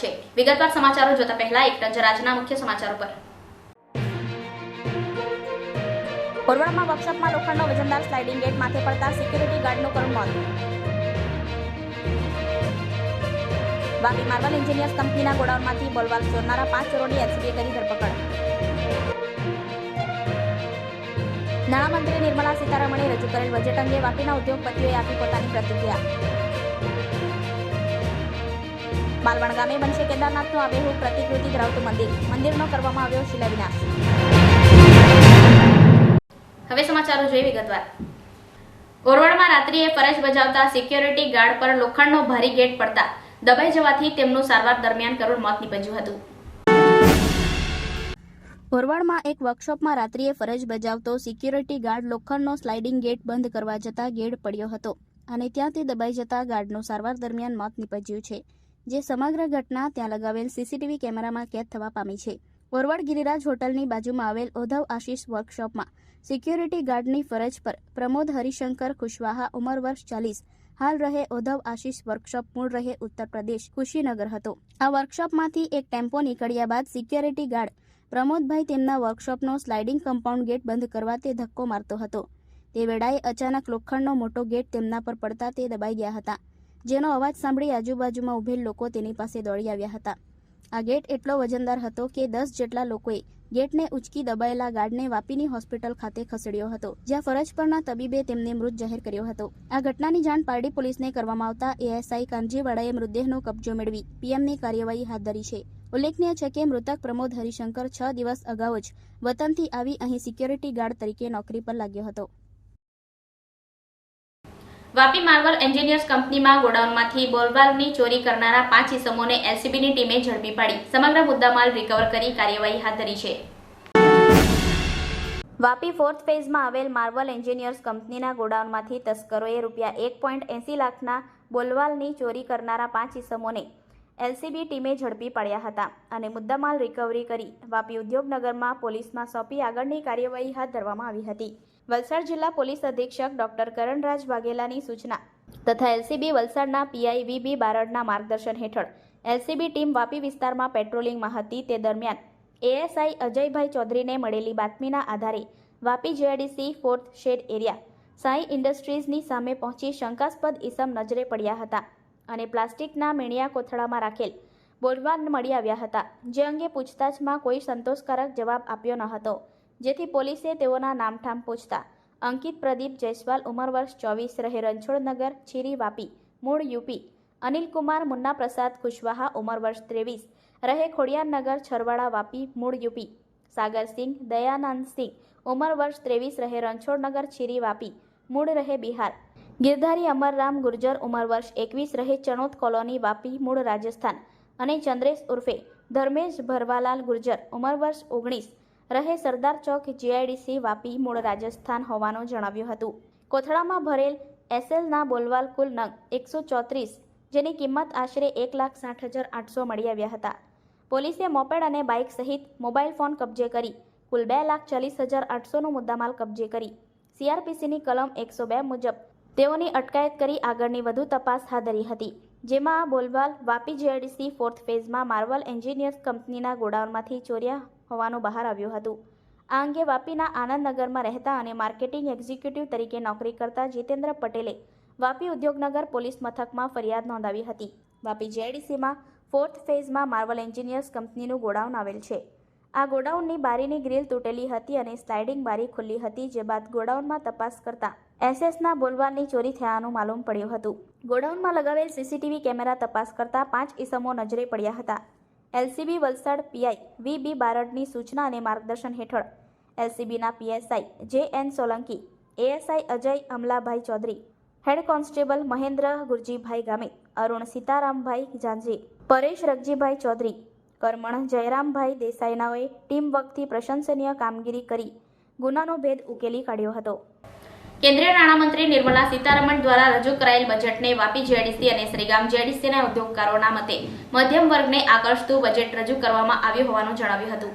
છે. વિગતવાર સમાચારો જોતા પહેલા એક નજર આજના મુખ્ય સમાચારો પર. કોરવાડમાં વર્કશોપમાં લોખંડનો વજનદાર સ્લાઇડિંગ ગેટ માથે પડતા સિક્યુરિટી ગાર્ડનું કરુણ મોત. વાપી માર્બલ એન્જિનિયર્સ કંપનીના ગોડાઉનમાંથી બોલવાલ ચોરનારા પાંચ ચોરોની એલસીબીએ કરી ધરપકડ. નાણામંત્રી નિર્મલા સીતારમણે રજૂ કરેલ બજેટ અંગે વાપીના ઉદ્યોગપતિઓએ આપી પોતાની પ્રતિક્રિયા. માલવણ ગામે બનશે કેદારનાથનું આબેહૂબ પ્રતિકૃતિ ધરાવતું મંદિર. મંદિરનો કરવામાં આવ્યો શિલાવિનાશ હવે સમાચારો જોઈએ વિગતવાર. ઓરવડમાં રાત્રિએ ફરજ બજાવતા સિક્યોરિટી ગાર્ડ પર લોખંડનો ભારી ગેટ પડતા દબાઈ જવાથી તેમનું સારવાર દરમિયાન કરોડ મોત નીપજ્યું હતું. બોરવાડમાં એક વર્કશોપમાં રાત્રિએ ફરજ બજાવતો સિક્યુરિટી ગાર્ડ લોખંડનો સ્લાઇડિંગ ગેટ બંધ કરવા જતા ગેડ પડ્યો હતો. અને ત્યાં તે દબાઈ જતા ગાર્ડનું સારવાર દરમિયાન મોત નીપજ્યું છે. જે સમગ્ર ઘટના ત્યાં લગાવેલ સીસીટીવી કેમેરામાં કેદ થવા પામી છે. ઓરવાડ ગિરિરાજ હોટલની બાજુમાં આવેલ ઓધવ આશીષ વર્કશોપમાં સિક્યોરિટી ગાર્ડની ફરજ પર પ્રમોદ હરિશંકર કુશવાહા ઉંમર વર્ષ ચાલીસ. હાલ રહે ઓધવ આશીષ વર્કશોપ, મૂળ રહે ઉત્તર પ્રદેશ, કુશીનગર હતો. આ વર્કશોપમાંથી એક ટેમ્પો નીકળ્યા બાદ સિક્યોરિટી ગાર્ડ પ્રમોદભાઈ તેમના વર્કશોપનો સ્લાઇડિંગ કમ્પાઉન્ડ ગેટ બંધ કરવા તે ધક્કો મારતો હતો. તે વેળાએ અચાનક લોખંડનો મોટો ગેટ તેમના પર પડતા તે દબાઈ ગયા હતા. જેનો અવાજ સાંભળી આજુબાજુમાં ઉભેલ લોકો તેની પાસે દોડી આવ્યા હતા. આ ગેટ એટલો વજનદાર હતો કે દસ જેટલા લોકોએ ગેટને ઉચકી દબાયેલા ગાર્ડને વાપીની હોસ્પિટલ ખાતે ખસેડ્યો હતો, જ્યાં ફરજ પરના તબીબે તેમને મૃત જાહેર કર્યો હતો. આ ઘટનાની જાણ પારડી પોલીસને કરવામાં આવતા એએસઆઈ કાનજીવાડાએ મૃતદેહનો કબજો મેળવી પીએમની કાર્યવાહી હાથ ધરી છે. ઉલ્લેખનીય છે કે મૃતક પ્રમોદ હરિશંકર છ દિવસ અગાઉ જ વતનથી આવી અહીં સિક્યોરિટી ગાર્ડ તરીકે નોકરી પર લાગ્યો હતો. વાપી માર્બલ એન્જિનિયર્સ કંપનીમાં ગોડાઉનમાંથી બોલવાલની ચોરી કરનારા પાંચ ઇસમોને એલસીબીની ટીમે ઝડપી પાડી. સમગ્ર મુદ્દામાલ રિકવર કરી કાર્યવાહી હાથ ધરી છે. વાપી ફોર્થ ફેઝમાં આવેલ માર્બલ એન્જિનિયર્સ કંપનીના ગોડાઉનમાંથી તસ્કરોએ રૂપિયા એક પોઈન્ટ એંસી લાખના બોલવાલની ચોરી કરનારા પાંચ ઇસમોને એલસીબી ટીમે ઝડપી પાડ્યા હતા અને મુદ્દામાલ રિકવરી કરી વાપી ઉદ્યોગનગરમાં પોલીસમાં સોંપી આગળની કાર્યવાહી હાથ ધરવામાં આવી હતી. વલસાડ જિલ્લા પોલીસ અધિક્ષક ડોક્ટર કરણરાજ વાઘેલાની સૂચના તથા એલસીબી વલસાડના પીઆઈ વીબી બારડના માર્ગદર્શન હેઠળ એલસીબી ટીમ વાપી વિસ્તારમાં પેટ્રોલિંગમાં હતી. તે દરમિયાન એએસઆઈ અજયભાઈ ચૌધરીને મળેલી બાતમીના આધારે Vapi GIDC fourth shed area Sai ઇન્ડસ્ટ્રીઝની સામે પહોંચી શંકાસ્પદ ઈસમ નજરે પડ્યા હતા અને પ્લાસ્ટિકના મીણિયા કોથળામાં રાખેલ બોલવાન મળી આવ્યા હતા. જે અંગે પૂછતાછમાં કોઈ સંતોષકારક જવાબ આપ્યો ન હતો. જેથી પોલીસે તેઓના નામઠામ પૂછતા. અંકિત પ્રદીપ જયસ્વાલ ઉંમર વર્ષ ચોવીસ રહે રણછોડનગર છીરી વાપી, મૂળ યુપી. અનિલકુમાર મુન્ના પ્રસાદ કુશવાહા ઉંમર વર્ષ ત્રેવીસ રહે ખોડિયારનગર છરવાડા વાપી, મૂળ યુપી. સાગરસિંહ દયાનંદસિંહ ઉંમર વર્ષ ત્રેવીસ રહે રણછોડનગર છીરી વાપી, મૂળ રહે બિહાર. ગિરધારી અમરરામ ગુર્જર ઉંમર વર્ષ એકવીસ રહે ચણોદ કોલોની, વાપી, મૂળ રાજસ્થાન. અને ચંદ્રેશ ઉર્ફે ધર્મેશ ભરવાલાલ ગુર્જર ઉંમર વર્ષ ઓગણીસ રહે સરદાર ચોક જીઆઈડીસી વાપી મૂળ રાજસ્થાન હોવાનું જણાવ્યું હતું. કોથળામાં ભરેલ એસએલના બોલવાલ કુલ નંગ એકસો ચોત્રીસ, જેની કિંમત આશરે એક લાખ સાઠ હજાર આઠસો મળી આવ્યા હતા. પોલીસે મોપેડ અને બાઇક સહિત મોબાઈલ ફોન કબજે કરી, કુલ બે લાખ ચાલીસ હજાર આઠસોનો મુદ્દામાલ કબજે કરી. સીઆરપીસીની કલમ એકસો બે મુજબ તેઓની અટકાયત કરી આગળની વધુ તપાસ હાથ ધરી હતી, જેમાં બોલવાલ વાપી જીઆઈડીસી ફોર્થ ફેઝમાં માર્વલ એન્જિનિયર્સ કંપનીના ગોડાઉનમાંથી ચોર્યા હોવાનું બહાર આવ્યું હતું. આ અંગે વાપીના આનંદનગરમાં રહેતા અને માર્કેટિંગ એક્ઝિક્યુટિવ તરીકે નોકરી કરતા જીતેન્દ્ર પટેલે વાપી ઉદ્યોગનગર પોલીસ મથકમાં ફરિયાદ નોંધાવી હતી. વાપી જેડીસીમાં ફોર્થ ફેઝમાં માર્વલ એન્જિનિયર્સ કંપનીનું ગોડાઉન આવેલ છે. આ ગોડાઉનની બારીની ગ્રીલ તૂટેલી હતી અને સ્લાઇડિંગ બારી ખુલ્લી હતી જે બાદ ગોડાઉનમાં તપાસ કરતા એસએસના બોલવાની ચોરી થયાનું માલુમ પડ્યું હતું. ગોડાઉનમાં લગાવેલ સીસીટીવી કેમેરા તપાસ કરતા પાંચ ઇસમો નજરે પડ્યા હતા. LCB Valsad PI V B બારડની સૂચના અને માર્ગદર્શન હેઠળ એલસીબીના PSI J N Solanki, ASI Ajay Amlabhai Chaudhari, head constable Mahendra Gurjibhai ગામે અરુણ સીતારામભાઈ ઝાંઝી, પરેશ રગજીભાઈ ચૌધરી, કરમણ જયરામભાઈ દેસાઈનાઓએ ટીમ વર્કથી પ્રશંસનીય કામગીરી કરી ગુનાનો ભેદ ઉકેલી કાઢ્યો હતો. કેન્દ્રીય નાણામંત્રી નિર્મલા સીતારમણ દ્વારા રજૂ કરાયેલ બજેટને વાપી જેડીસી અને શ્રીગામ જેડીસીના ઉદ્યોગકારોના મતે મધ્યમ વર્ગને આકર્ષતું બજેટ રજૂ કરવામાં આવ્યું હોવાનું જણાવ્યું હતું.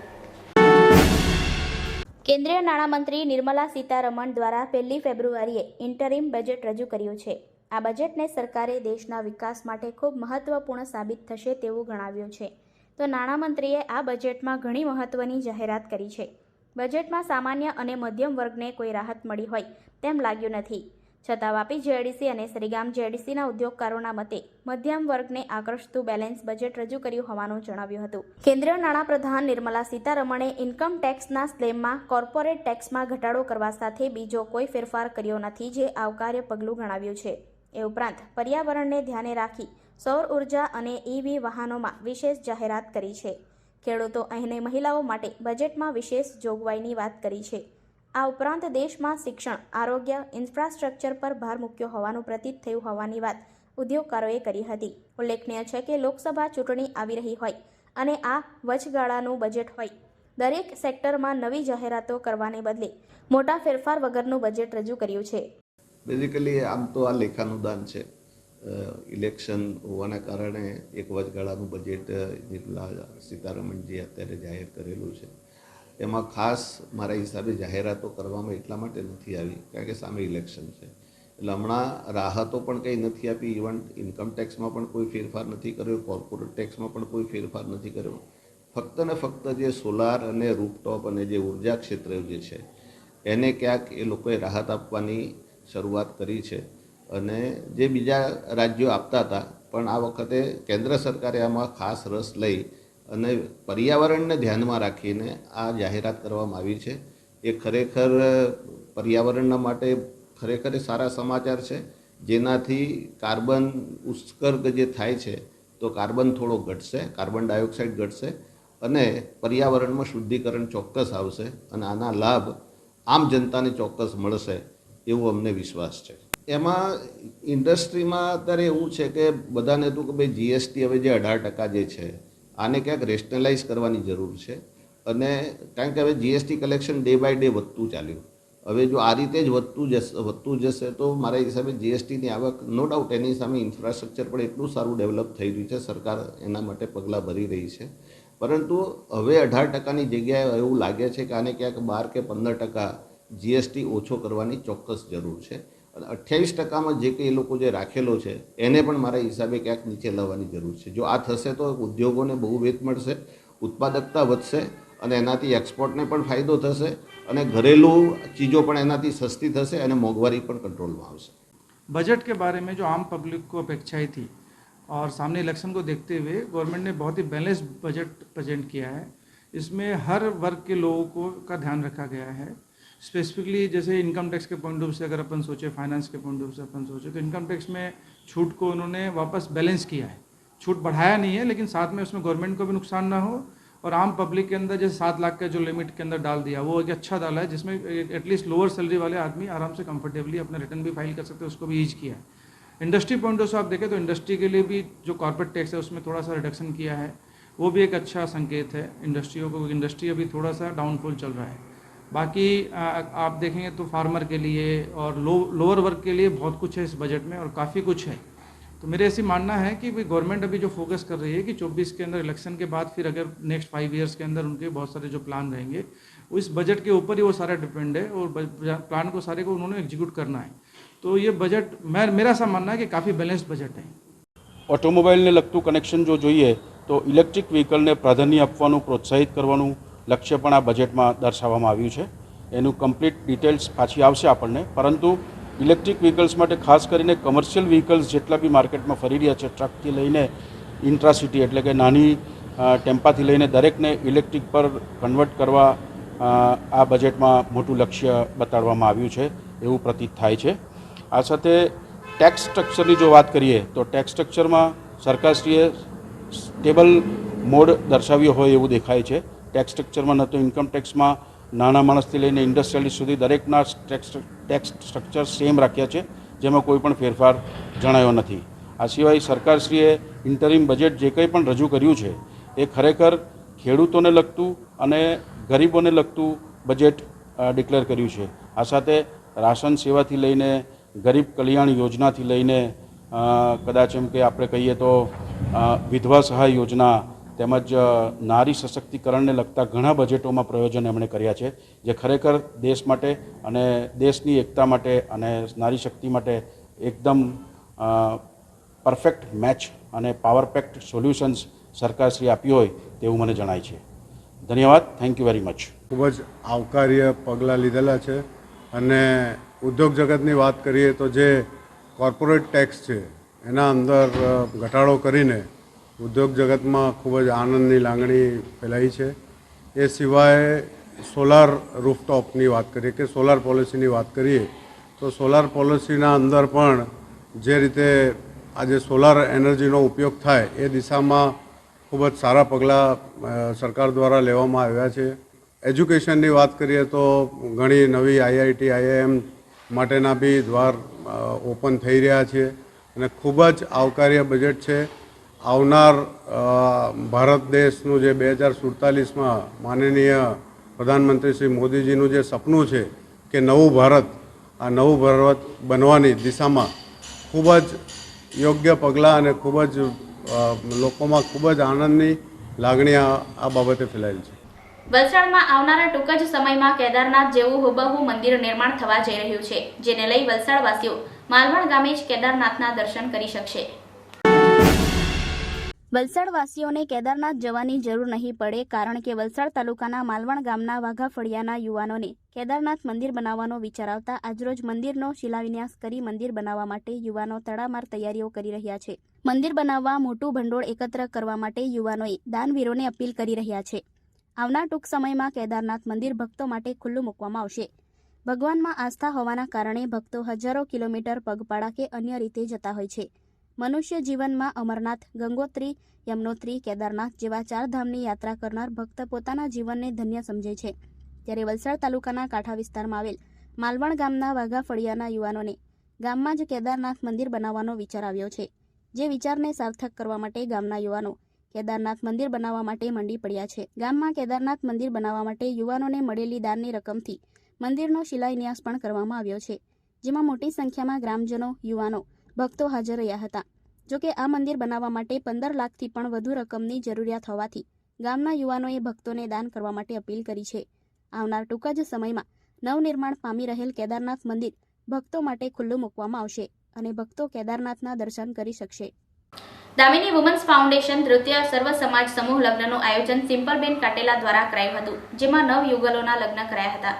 કેન્દ્રીય નાણામંત્રી નિર્મલા સીતારમણ દ્વારા પહેલી ફેબ્રુઆરીએ ઇન્ટરિમ બજેટ રજૂ કર્યું છે. આ બજેટને સરકારે દેશના વિકાસ માટે ખૂબ મહત્વપૂર્ણ સાબિત થશે તેવું ગણાવ્યું છે. તો નાણામંત્રીએ આ બજેટમાં ઘણી મહત્વની જાહેરાત કરી છે. બજેટમાં સામાન્ય અને મધ્યમ વર્ગને કોઈ રાહત મળી હોય તેમ લાગ્યું નથી. છતાં વાપી જેડીસી અને શ્રીગામ જેડીસીના ઉદ્યોગકારોના મતે મધ્યમ વર્ગને આકર્ષતું બેલેન્સ બજેટ રજૂ કર્યું હોવાનું જણાવ્યું હતું. કેન્દ્રીય નાણાપ્રધાન નિર્મલા સીતારમણે ઇન્કમ ટેક્સના સ્લેબમાં કોર્પોરેટ ટેક્સમાં ઘટાડો કરવા સાથે બીજો કોઈ ફેરફાર કર્યો નથી જે આવકાર્ય પગલું ગણાવ્યું છે. એ ઉપરાંત પર્યાવરણને ધ્યાને રાખી સૌર ઊર્જા અને ઈવી વાહનોમાં વિશેષ જાહેરાત કરી છે. ખેડૂતો અને મહિલાઓ માટે બજેટમાં વિશેષ જોગવાઈની વાત કરી છે. આ ઉપરાંત દેશમાં શિક્ષણ, આરોગ્ય, ઇન્ફ્રાસ્ટ્રક્ચર પર ભાર મૂક્યો હોવાનું પ્રતીત થયું હોવાની વાત ઉદ્યોગકારોએ કરી હતી. ઉલ્લેખનીય છે કે લોકસભા ચૂંટણી આવી રહી હોય અને આ વચગાળાનું બજેટ હોય, દરેક સેક્ટરમાં નવી જાહેરાતો કરવાને બદલે મોટા ફેરફાર વગરનું બજેટ રજૂ કર્યું છે. બેઝિકલી આમ તો આ લેખાનુદાન છે. ઇલેક્શન હોવાના કારણે એક વચગાળાનું બજેટ નિર્મલા સીતારમણજીએ અત્યારે જાહેર કરેલું છે એમાં ખાસ મારા હિસાબે જાહેરાતો કરવામાં એટલા માટે નથી આવી, કારણ કે સામે ઇલેક્શન છે. એટલે હમણાં રાહતો પણ કંઈ નથી આપી ઇવન ઇન્કમ ટેક્સમાં પણ કોઈ ફેરફાર નથી કર્યો કોર્પોરેટ ટેક્સમાં પણ કોઈ ફેરફાર નથી કર્યો. ફક્ત ને ફક્ત જે સોલાર અને રૂપટોપ અને જે ઊર્જા ક્ષેત્ર જે છે, એને ક્યાંક એ લોકોએ રાહત આપવાની શરૂઆત કરી છે. અને જે બીજા રાજ્યો આપતા હતા, પણ આ વખતે કેન્દ્ર સરકારે આમાં ખાસ રસ લઈ અને પર્યાવરણને ધ્યાનમાં રાખીને આ જાહેરાત કરવામાં આવી છે. એ ખરેખર પર્યાવરણના માટે ખરેખર સારા સમાચાર છે. જેનાથી કાર્બન ઉત્સર્ગ જે થાય છે, તો કાર્બન થોડો ઘટશે, કાર્બન ડાયોક્સાઇડ ઘટશે અને પર્યાવરણમાં શુદ્ધિકરણ ચોક્કસ આવશે અને આના લાભ આમ જનતાને ચોક્કસ મળશે, એવું અમને વિશ્વાસ છે. એમાં ઇન્ડસ્ટ્રીમાં અત્યારે એવું છે કે બધાને હતું કે ભાઈ જીએસટી હવે જે અઢાર ટકા જે છે, આને ક્યાંક રેશનલાઇઝ કરવાની જરૂર છે. અને કારણ કે હવે GST collection day by day વધતું ચાલ્યું. હવે જો આ રીતે જ વધતું જશે વધતું જશે તો મારા હિસાબે જીએસટીની આવક નો ડાઉટ એની સામે ઇન્ફ્રાસ્ટ્રક્ચર પણ એટલું સારું ડેવલપ થઈ રહ્યું છે, સરકાર એના માટે પગલાં ભરી રહી છે. પરંતુ હવે અઢાર ટકાની જગ્યાએ એવું લાગે છે કે આને ક્યાંક બાર કે પંદર ટકા જીએસટી ઓછો કરવાની ચોક્કસ જરૂર છે. અને અઠ્યાવીસ ટકામાં જે કંઈ એ લોકો જે રાખેલો છે એને પણ મારા હિસાબે ક્યાંક નીચે લાવવાની જરૂર છે જો આ થશે તો ઉદ્યોગોને બહુ વેત મળશે ઉત્પાદકતા વધશે અને એનાથી એક્સપોર્ટને પણ ફાયદો થશે અને ઘરેલું ચીજો પણ એનાથી સસ્તી થશે અને મોંઘવારી પણ કંટ્રોલમાં આવશે बजट के बारे में जो आम पब्लिक को अपेक्षाएं थी और सामने इलेक्शन को देखते हुए गवर्नमेंट ने बहुत ही बैलेंस्ड बजट प्रेजेंट किया है इसमें हर वर्ग के लोगों को का ध्यान रखा गया है स्पेसिफिकली जैसे इनकम टैक्स के पॉइंट ऑफ़ से अगर अपन सोचे फाइनेंस के पॉइंट ऑफ़ से अपन सोचे तो इनकम टैक्स में छूट को उन्होंने वापस बैलेंस किया है। छूट बढ़ाया नहीं है, लेकिन साथ में उसमें गवर्नमेंट को भी नुकसान ना हो और आम पब्लिक के अंदर जैसे सात लाख का जो लिमिट के अंदर डाल दिया, वो एक अच्छा डाला है, जिसमें एटलीस्ट लोअर सैलरी वाले आदमी आराम से कंफर्टेबली अपना रिटर्न भी फ़ाइल कर सकते हैं, उसको भी ईज किया है। इंडस्ट्री पॉइंट ऑफ़ से आप देखें तो इंडस्ट्री के लिए भी जो कॉर्पोरेट टैक्स है, उसमें थोड़ा सा रिडक्शन किया है। वो भी एक अच्छा संकेत है इंडस्ट्रियों को इंडस्ट्री अभी थोड़ा सा डाउनफॉल चल रहा है। बाकी आ, आप देखेंगे तो फार्मर के लिए और लो लोअर वर्ग के लिए बहुत कुछ है इस बजट में और काफ़ी कुछ है तो मेरे ऐसी मानना है कि भाई गवर्नमेंट अभी जो फोकस कर रही है कि 24 के अंदर इलेक्शन के बाद फिर अगर नेक्स्ट फाइव इयर्स के अंदर उनके बहुत सारे जो प्लान रहेंगे वो इस बजट के ऊपर ही वो सारा डिपेंड है और प्लान को सारे को उन्होंने एग्जीक्यूट करना है तो ये बजट मैं मेरा ऐसा मानना है कि काफ़ी बैलेंस्ड बजट है ઓટોમોબાઈલને લગતું કનેક્શન જો જોઈએ તો ઇલેક્ટ્રિક વ્હીકલને પ્રાધાન્ય આપવાનું પ્રોત્સાહિત કરવાનું લક્ષ્ય પણ આ બજેટમાં દર્શાવવામાં આવ્યું છે. એનું કમ્પ્લીટ ડિટેલ્સ પાછી આવશે આપણને. પરંતુ ઇલેક્ટ્રિક વ્હીકલ્સ માટે ખાસ કરીને કમર્શિયલ વ્હીકલ્સ જેટલા બી માર્કેટમાં ફરી રહ્યા છે ટ્રકથી લઈને ઇન્ટ્રાસિટી એટલે કે નાની ટેમ્પાથી લઈને દરેકને ઇલેક્ટ્રિક પર કન્વર્ટ કરવા આ બજેટમાં મોટું લક્ષ્ય બતાડવામાં આવ્યું છે, એવું પ્રતીત થાય છે. આ સાથે ટેક્સ સ્ટ્રક્ચરની જો વાત કરીએ, તો ટેક્સ સ્ટ્રક્ચરમાં સરકારશ્રીએ સ્ટેબલ મોડ દર્શાવ્યો હોય એવું દેખાય છે. ટેક્સ સ્ટ્રક્ચરમાં નહોતું ઇન્કમ ટેક્સમાં નાના માણસથી લઈને ઇન્ડસ્ટ્રીયલિસ્ટ સુધી દરેકના ટેક્સ ટેક્સ સ્ટ્રક્ચર સેમ રાખ્યા છે, જેમાં કોઈ પણ ફેરફાર જણાયો નથી. આ સિવાય સરકારશ્રીએ ઇન્ટરિમ બજેટ જે કંઈ પણ રજૂ કર્યું છે, એ ખરેખર ખેડૂતોને લગતું અને ગરીબોને લગતું બજેટ ડિક્લેર કર્યું છે. આ સાથે રાશન સેવાથી લઈને ગરીબ કલ્યાણ યોજનાથી લઈને કદાચ એમ કે આપણે કહીએ તો વિધવા સહાય યોજના તેમજ નારી સશક્તિકરણને લગતા ઘણા બજેટોમાં પ્રયોજન એમણે કર્યા છે, જે ખરેખર દેશ માટે અને દેશની એકતા માટે અને નારી શક્તિ માટે એકદમ પરફેક્ટ મેચ અને પાવર પેક્ટ સોલ્યુશન્સ સરકારશ્રી આપ્યું હોય તેવું મને જણાય છે. ધન્યવાદ. Thank you very much. ખૂબ જ આવકાર્ય પગલાં લીધેલા છે અને ઉદ્યોગ જગતની વાત કરીએ તો જે કોર્પોરેટ ટેક્સ છે, એના અંદર ઘટાડો કરીને ઉદ્યોગ જગતમાં ખૂબ જ આનંદની લાગણી ફેલાઈ છે. એ સિવાય સોલાર રૂફટોપની વાત કરીએ કે સોલાર પોલિસીની વાત કરીએ, તો સોલાર પોલિસીના અંદર પણ જે રીતે આજે સોલાર એનર્જીનો ઉપયોગ થાય એ દિશામાં ખૂબ જ સારા પગલાં સરકાર દ્વારા લેવામાં આવ્યા છે. એજ્યુકેશનની વાત કરીએ તો ઘણી નવી આઈઆઈટી, આઈઆઈએમ માટેના બી દ્વાર ઓપન થઈ રહ્યા છે અને ખૂબ જ આવકાર્ય બજેટ છે. આવનાર ભારત દેશનું જે બે હજાર સુડતાલીસમાં માનનીય પ્રધાનમંત્રી શ્રી મોદીજીનું જે સપનું છે કે નવું ભારત, આ નવું ભારત બનવાની દિશામાં ખૂબ જ યોગ્ય પગલાં અને ખૂબ જ લોકોમાં ખૂબ જ આનંદની લાગણી આ બાબતે ફેલાયેલ છે. વલસાડમાં આવનારા ટૂંક જ સમયમાં કેદારનાથ જેવું હુબહુ મંદિર નિર્માણ થવા જઈ રહ્યું છે, જેને લઈ વલસાડવાસીઓ માલવણ ગામે જ કેદારનાથના દર્શન કરી શકશે. વલસાડવાસીઓને કેદારનાથ જવાની જરૂર નહીં પડે કારણ કે વલસાડ તાલુકાના માલવણ ગામના વાઘા ફળિયાના યુવાનોને કેદારનાથ મંદિર બનાવવાનો વિચાર આવતા આજરોજ મંદિરનો શિલાન્યાસ કરી મંદિર બનાવવા માટે યુવાનો તડામાર તૈયારીઓ કરી રહ્યા છે. મંદિર બનાવવા મોટું ભંડોળ એકત્ર કરવા માટે યુવાનોએ દાનવીરોને અપીલ કરી રહ્યા છે. આવનાર ટૂંક સમયમાં કેદારનાથ મંદિર ભક્તો માટે ખુલ્લું મૂકવામાં આવશે. ભગવાનમાં આસ્થા હોવાના કારણે ભક્તો હજારો કિલોમીટર પગપાળા કે અન્ય રીતે જતા હોય છે. મનુષ્ય જીવનમાં અમરનાથ, ગંગોત્રી, યમનોત્રી, કેદારનાથ જેવા ચાર ધામની યાત્રા કરનાર ભક્ત પોતાના જીવનને ધન્ય સમજે છે. ત્યારે વલસાડ તાલુકાના કાંઠા વિસ્તારમાં આવેલ માલવણ ગામના વાઘા ફળિયાના યુવાનોને ગામમાં જ કેદારનાથ મંદિર બનાવવાનો વિચાર આવ્યો છે, જે વિચારને સાર્થક કરવા માટે ગામના યુવાનો કેદારનાથ મંદિર બનાવવા માટે મંડી પડ્યા છે. ગામમાં કેદારનાથ મંદિર બનાવવા માટે યુવાનોને મળેલી દાનની રકમથી મંદિરનો શિલાન્યાસ પણ કરવામાં આવ્યો છે, જેમાં મોટી સંખ્યામાં ગ્રામજનો, યુવાનો ભક્તો હાજર રહ્યા હતા. જોકે આ મંદિર બનાવવા માટે પંદર લાખથી પણ વધુ રકમની જરૂરિયાત હોવાથી ગામના યુવાનોએ ભક્તોને દાન કરવા માટે અપીલ કરી છે. આવનાર ટૂંક જ સમયમાં નવનિર્માણ પામી રહેલ કેદારનાથ મંદિર ભક્તો માટે ખુલ્લું મૂકવામાં આવશે અને ભક્તો કેદારનાથના દર્શન કરી શકશે. દામિની વુમન્સ ફાઉન્ડેશન તૃતીય સર્વ સમાજ સમૂહ લગ્નનું આયોજન સિમ્પલબેન કાટેલા દ્વારા કરાયું હતું, જેમાં નવ યુગલોના લગ્ન કરાયા હતા.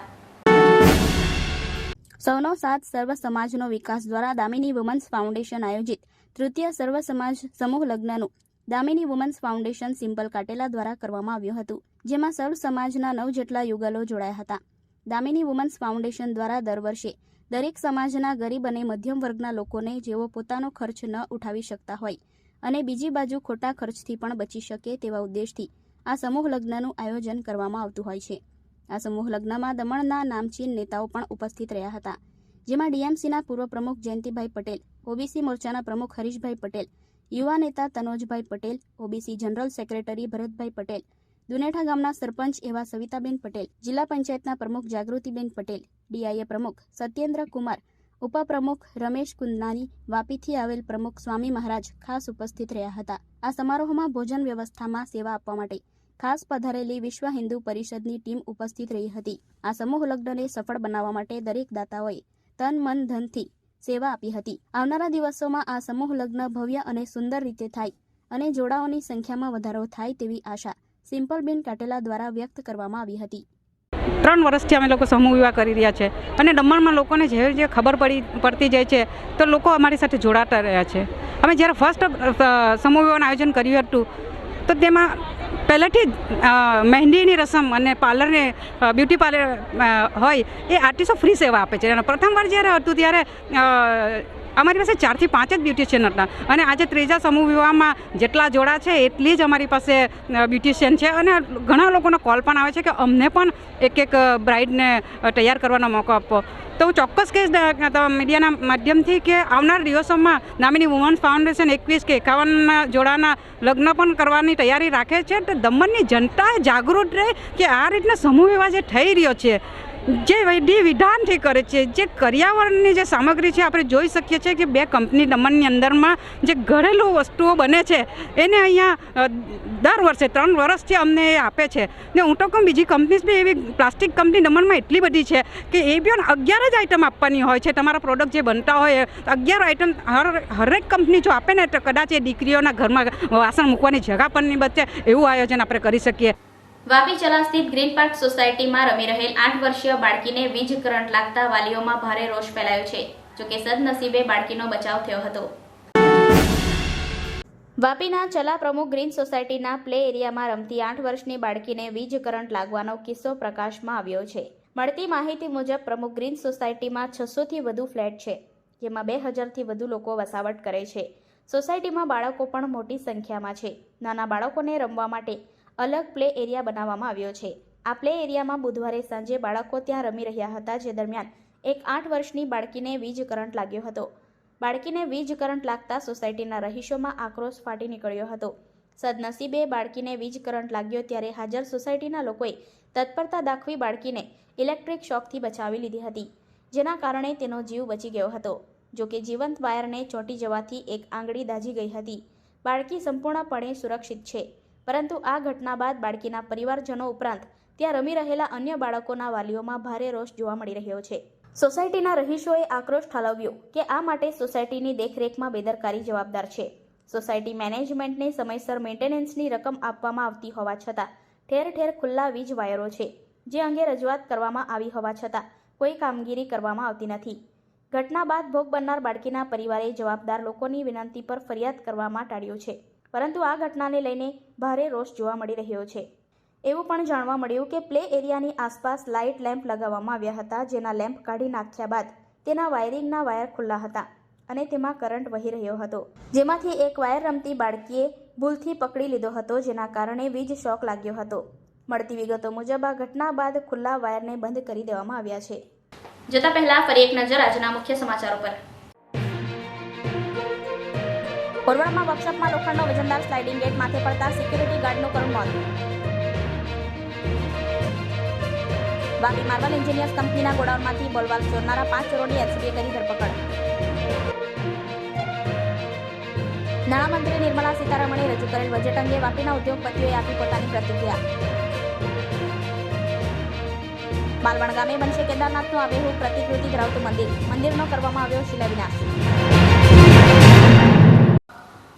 સૌનો સાથ સર્વ સમાજનો વિકાસ દ્વારા દામિની વુમન્સ ફાઉન્ડેશન આયોજિત તૃતીય સર્વ સમાજ સમૂહ લગ્નનું દામિની વુમન્સ ફાઉન્ડેશન સિમ્પલ કાટેલા દ્વારા કરવામાં આવ્યું હતું, જેમાં સર્વ સમાજના નવ જેટલા યુગલો જોડાયા હતા. દામિની વુમન્સ ફાઉન્ડેશન દ્વારા દર વર્ષે દરેક સમાજના ગરીબ અને મધ્યમ વર્ગના લોકોને જેઓ પોતાનો ખર્ચ ન ઉઠાવી શકતા હોય અને બીજી બાજુ ખોટા ખર્ચથી પણ બચી શકે તેવા ઉદ્દેશથી આ સમૂહ લગ્નનું આયોજન કરવામાં આવતું હોય છે. આ સમૂહ લગ્નમાં દમણના નામચીન નેતાઓ પણ ઉપસ્થિત રહ્યા હતા. જેમાં ડીએમસીના પૂર્વ પ્રમુખ જયંતિભાઈ પટેલ, ઓબીસી મોરચાના પ્રમુખ હરીશભાઈ પટેલ, યુવા નેતા Tanojbhai Patel, OBC general secretary Bharatbhai Patel, Dunetha ગામના સરપંચ એવા સવિતાબેન પટેલ, જિલ્લા પંચાયતના પ્રમુખ જાગૃતિબેન પટેલ, ડીઆઈએ પ્રમુખ સત્યેન્દ્ર કુમાર, ઉપપ્રમુખ રમેશ કુંદનાની વાપીથી આવેલ પ્રમુખ સ્વામી મહારાજ ખાસ ઉપસ્થિત રહ્યા હતા. આ સમારોહમાં ભોજન વ્યવસ્થામાં સેવા આપવા માટે ખાસ પધારેલી વિશ્વ હિન્દુ પરિષદની ટીમ ઉપસ્થિત રહી હતી. આ સમૂહ લગ્નને સફળ બનાવવા માટે દરેક દાતાઓએ તન, મન, ધનથી સેવા આપી હતી. આવનારા દિવસોમાં આ સમૂહ લગ્ન ભવ્ય અને સુંદર રીતે થાય અને જોડાઓની સંખ્યામાં વધારો થાય તેવી આશા સિમ્પલબેન કાટેલા દ્વારા વ્યક્ત કરવામાં આવી હતી. ત્રણ વર્ષથી અમે લોકો સમૂહ વિવાહ કરી રહ્યા છે અને દમણમાં લોકોને જે જે ખબર પડી, પડતી જાય છે તો લોકો અમારી સાથે જોડાતા રહ્યા છે. અમે જ્યારે ફર્સ્ટ સમૂહ વિવાહનું આયોજન કર્યું હતું તો તેમાં પહેલેથી મહેંદીની રસમ અને પાર્લરને બ્યુટી પાર્લર હોય એ આર્ટિસ્ટો ફ્રી સેવા આપે છે. અને પ્રથમવાર જ્યારે હતું ત્યારે અમારી પાસે ચારથી પાંચ જ બ્યુટિશિયન હતા. અને આજે ત્રીજા સમૂહ વિવાહમાં જેટલા જોડા છે, એટલી જ અમારી પાસે બ્યુટિશિયન છે. અને ઘણા લોકોનો કોલ પણ આવે છે કે અમને પણ એક એક બ્રાઇડને તૈયાર કરવાનો મોકો આપો. તો હું ચોક્કસ કહીશ મીડિયાના માધ્યમથી કે આવનાર દિવસોમાં નામીની વુમન્સ ફાઉન્ડેશન એકવીસ કે એકાવન જોડાના લગ્ન પણ કરવાની તૈયારી રાખે છે. તો દમણની જનતા જાગૃત રહે કે આ રીતના સમૂહ વિવાહ જે થઈ રહ્યો છે જે વિધિ વિધાનથી કરે છે. જે પર્યાવરણની જે સામગ્રી છે, આપણે જોઈ શકીએ છીએ કે બે કંપની દમણની અંદરમાં જે ઘરેલું વસ્તુઓ બને છે, એને અહીંયા દર વર્ષે, ત્રણ વર્ષથી અમને એ આપે છે. ને હું તો કહું, બીજી કંપનીઝ બી એવી પ્લાસ્ટિક કંપની દમણમાં એટલી બધી છે કે એ બી અગિયાર જ આઈટમ આપવાની હોય છે. તમારા પ્રોડક્ટ જે બનતા હોય અગિયાર આઈટમ હર, હરેક કંપની જો આપે ને, તો કદાચ એ દીકરીઓના ઘરમાં વાસણ મૂકવાની જગા પણ નહીં બચે. એવું આયોજન આપણે કરી શકીએ. વાપી ચલા સ્થિત ગ્રીન પાર્ક સોસાયટીમાં રમી રહેલ આઠ વર્ષીય બાળકીને વીજ કરંટ લાગતા વાલીઓમાં ભારે રોષ ફેલાયો છે જોકે સદનસીબે બાળકીનો બચાવ થયો હતો. વાપીના ચલા પ્રમુખ ગ્રીન સોસાયટીના પ્લે એરિયામાં રમતી આઠ વર્ષની બાળકીને વીજ કરંટ લાગવાનો કિસ્સો પ્રકાશમાં આવ્યો છે. મળતી માહિતી મુજબ પ્રમુખ ગ્રીન સોસાયટીમાં છસોથી વધુ ફ્લેટ છે, જેમાં બે હજારથી વધુ લોકો વસાવટ કરે છે. સોસાયટીમાં બાળકો પણ મોટી સંખ્યામાં છે. નાના બાળકોને રમવા માટે અલગ પ્લે એરિયા બનાવવામાં આવ્યો છે. આ પ્લે એરિયામાં બુધવારે સાંજે બાળકો ત્યાં રમી રહ્યા હતા, જે દરમિયાન એક આઠ વર્ષની બાળકીને વીજ કરંટ લાગ્યો હતો. બાળકીને વીજ કરંટ લાગતા સોસાયટીના રહીશોમાં આક્રોશ ફાટી નીકળ્યો હતો. સદનસીબે બાળકીને વીજ કરંટ લાગ્યો ત્યારે હાજર સોસાયટીના લોકોએ તત્પરતા દાખવી બાળકીને ઇલેક્ટ્રિક શોકથી બચાવી લીધી હતી, જેના કારણે તેનો જીવ બચી ગયો હતો. જોકે જીવંત વાયરને ચોંટી જવાથી એક આંગળી દાઝી ગઈ હતી. બાળકી સંપૂર્ણપણે સુરક્ષિત છે. પરંતુ આ ઘટના બાદ બાળકીના પરિવારજનો ઉપરાંત ત્યાં રમી રહેલા અન્ય બાળકોના વાલીઓમાં ભારે રોષ જોવા મળી રહ્યો છે. સોસાયટીના રહીશોએ આક્રોશ ઠાલવ્યો કે આ માટે સોસાયટીની દેખરેખમાં બેદરકારી જવાબદાર છે. સોસાયટી મેનેજમેન્ટને સમયસર મેન્ટેનન્સની રકમ આપવામાં આવતી હોવા છતાં ઠેર ઠેર ખુલ્લા વીજ વાયરો છે, જે અંગે રજૂઆત કરવામાં આવી હોવા છતાં કોઈ કામગીરી કરવામાં આવતી નથી. ઘટના બાદ ભોગ બનનાર બાળકીના પરિવારે જવાબદાર લોકોની વિનંતી પર ફરિયાદ કરવામાં ટાળ્યું છે. પરંતુ આ ઘટનાને લઈને ભારે રોષ જોવા મળી રહ્યો છે. એવું પણ જાણવા મળ્યું કે પ્લે એરિયાની આસપાસ લાઇટ લેમ્પ લગાવવામાં આવ્યા હતા, જેના લેમ્પ કાઢી નાખ્યા બાદ તેના વાયરિંગના વાયર ખુલ્લા હતા અને તેમાં કરંટ વહી રહ્યો હતો. જેમાંથી એક વાયર રમતી બાળકીએ ભૂલથી પકડી લીધો હતો, જેના કારણે વીજ શોક લાગ્યો હતો. મળતી વિગતો મુજબ, આ ઘટના બાદ ખુલ્લા વાયરને બંધ કરી દેવામાં આવ્યા છે. જતા પહેલા ફરી એક નજર આજના મુખ્ય સમાચારો પર. કોરવાડમાં વર્કશોપમાં લોખંડનો વજનદાર સ્લાઇડિંગ ગેટ માથે પડતા સિક્યુરિટી ગાર્ડનું કરુણ મોત. વાપી માર્બલ એન્જિનિયર્સ કંપનીના ગોડાઉનમાંથી બોલવાલ ચોરનારા પાંચ ચોરોની એલસીબીએ કરી ધરપકડ. નાણામંત્રી નિર્મલા સીતારમણે રજૂ કરેલ બજેટ અંગે વાપીના ઉદ્યોગપતિઓએ આપી પોતાની પ્રતિક્રિયા. માલવણ ગામે બનશે કેદારનાથનું આબેહૂબ પ્રતિકૃતિ ધરાવતું મંદિર. મંદિરનો કરવામાં આવ્યો શિલાવિનાશ